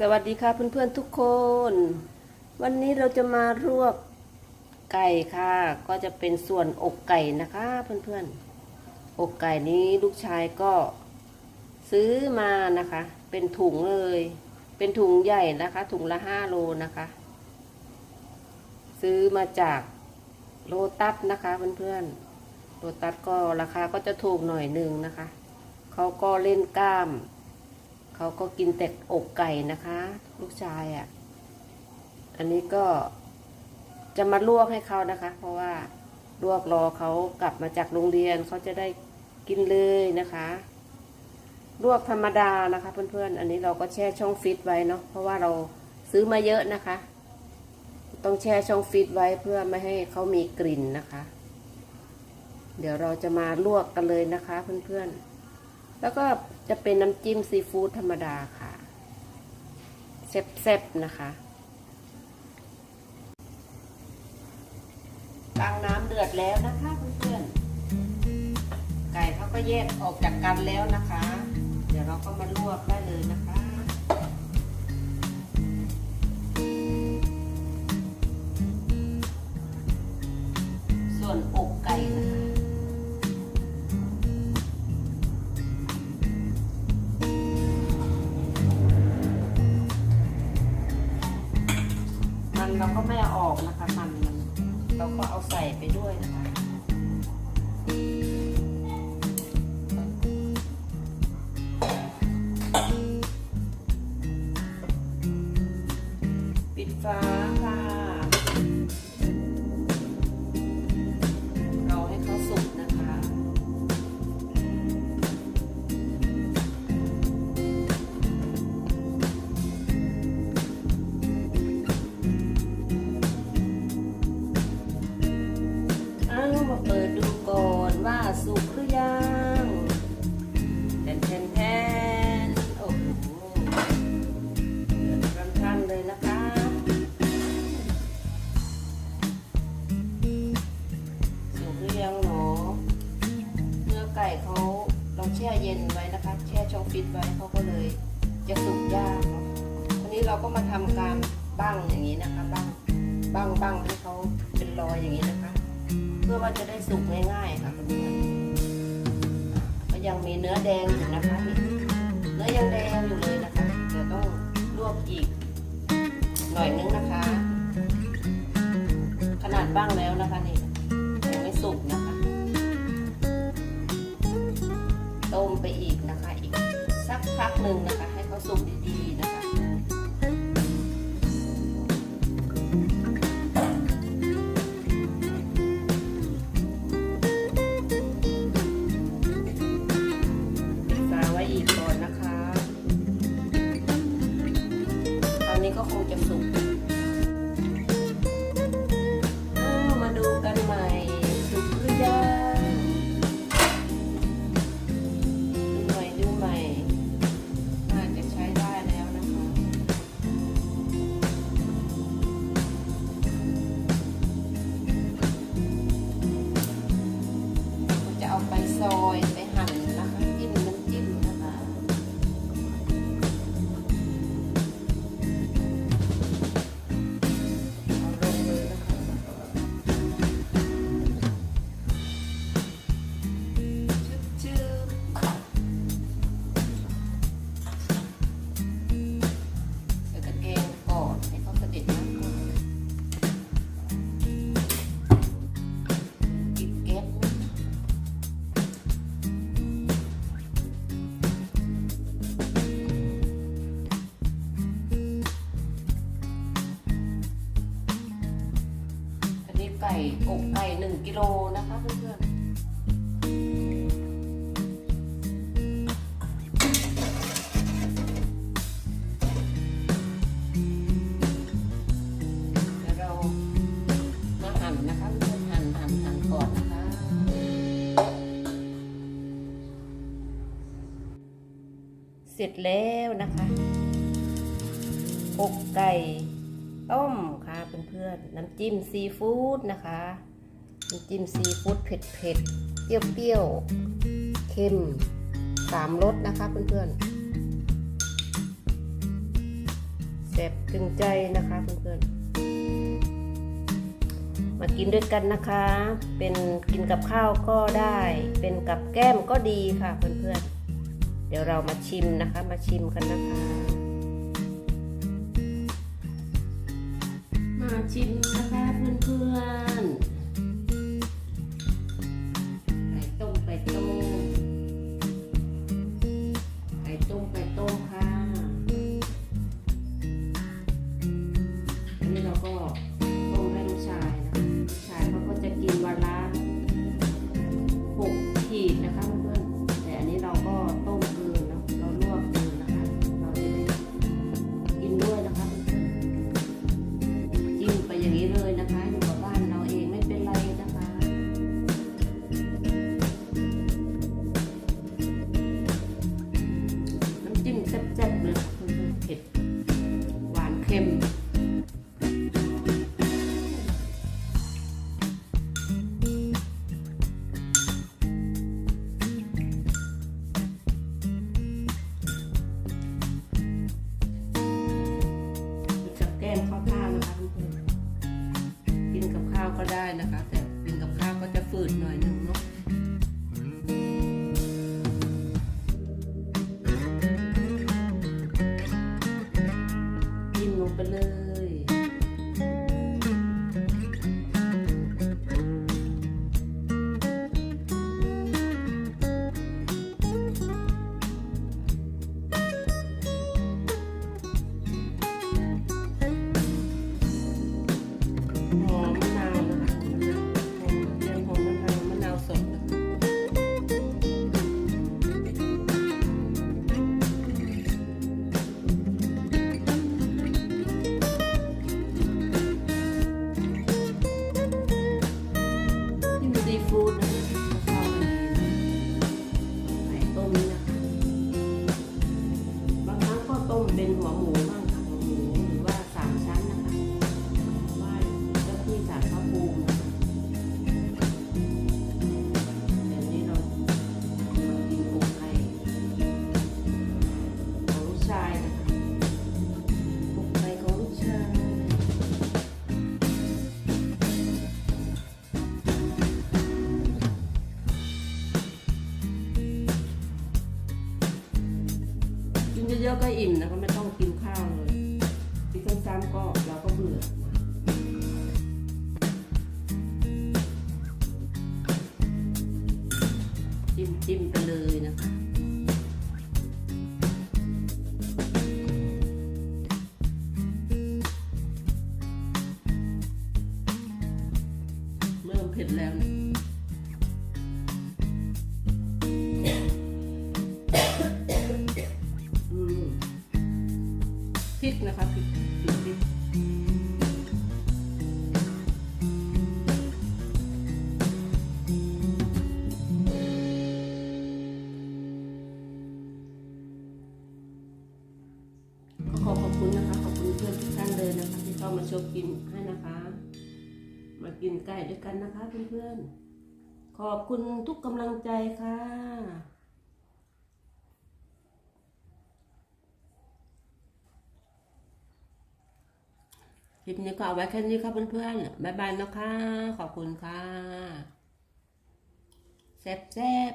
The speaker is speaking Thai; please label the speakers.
Speaker 1: สวัสดีค่ะเพื่อนๆทุกคน วันนี้เราจะมาลวกไก่ค่ะ ก็จะเป็นส่วนอกไก่นะคะเพื่อนๆ อกไก่นี้ลูกชายก็ซื้อมานะคะ เป็นถุงเลย เป็นถุงใหญ่นะคะ ถุงละห้าโลนะคะ ซื้อมาจากโลตัสนะคะเพื่อนๆโลตัสก็ราคาก็จะถูกหน่อยหนึ่งนะคะเขาก็เล่นกล้าม เขาก็กินแต่อกไก่นะคะ ลูกชายอะ่ะ อันนี้ก็จะมาลวกให้เขานะคะ เพราะว่าลวกรอเขากลับมาจากโรงเรียนเขาจะได้กินเลยนะคะ ลวกธรรมดานะคะ เพื่อนๆ อันนี้เราก็แช่ช่องฟิตไว้เนาะเพราะว่าเราซื้อมาเยอะนะคะ ต้องแช่ช่องฟิตไว้เพื่อไม่ให้เขามีกลิ่นนะคะ เดี๋ยวเราจะมาลวกกันเลยนะคะ เพื่อนๆ แล้วก็จะเป็นน้ำจิ้มซีฟู้ดธรรมดาค่ะแซ่บๆนะคะตั้งน้ำเดือดแล้วนะคะเพื่อนๆไก่เขาก็แยกออกจากกันแล้วนะคะ เดี๋ยวเราก็มาลวกได้เลยนะคะ เราก็เอาใส่ไปด้วยนะคะ อยังแทนแทนแทนโอ้โหเดือดรันๆเลยนะคะ สุกหรือยังหนอเนื้อไก่เขาเราแช่เย็นไว้นะคะ แช่ช่องฟิตไว้เขาก็เลยจะสุกยากเนาะวันนี้เราก็มาทำการบ้างอย่างนี้นะคะบ้างบ้างบ้างให้เขาเป็นรอยอย่างนี้นะคะ เพื่อว่าจะได้สุกง่ายๆค่ะเพื่อนๆก็ ยังมีเนื้อแดงอยู่นะคะ เนื้อยังแดง ก่อกไก่หนึ่งกิโลนะคะเพื่อนๆเสร็จแล้วนะคะอกไก่ ต้มค่ะเพื่อนๆน้ำจิ้มซีฟู้ดนะคะน้ำจิ้มซีฟู้ดเผ็ดๆเปรี้ยวๆเค็มสามรสนะคะเพื่อนๆแซ่บถึงใจนะคะเพื่อนๆมากินด้วยกันนะคะ เป็นกินกับข้าวก็ได้ เป็นกับแก้มก็ดีค่ะเพื่อนๆเดี๋ยวเรามาชิมนะคะ มาชิมกันนะคะาชิมนะคะเพื่อน วก็อิ่มนะก็ไม่ต้องกินข้าวเลยกินซ้ำๆก็เราก็เบื่อจิ้มจิ้มไปเลยนะคะเริ่มเผ็ดแล้วนะ นะคะพริกพริกก็ขอขอบคุณนะคะ ขอบคุณเพื่อนทุกท่านเลยนะคะ ที่เข้ามาชกินให้นะคะ มากินไก่ด้วยกันนะคะเพื่อนๆขอบคุณทุกกำลังใจค่ะ คลิปนี้ก็เอาไว้แค่นี้ค่ะเพื่อนๆ บ๊ายบายนะคะ ขอบคุณค่ะเซฟเซฟ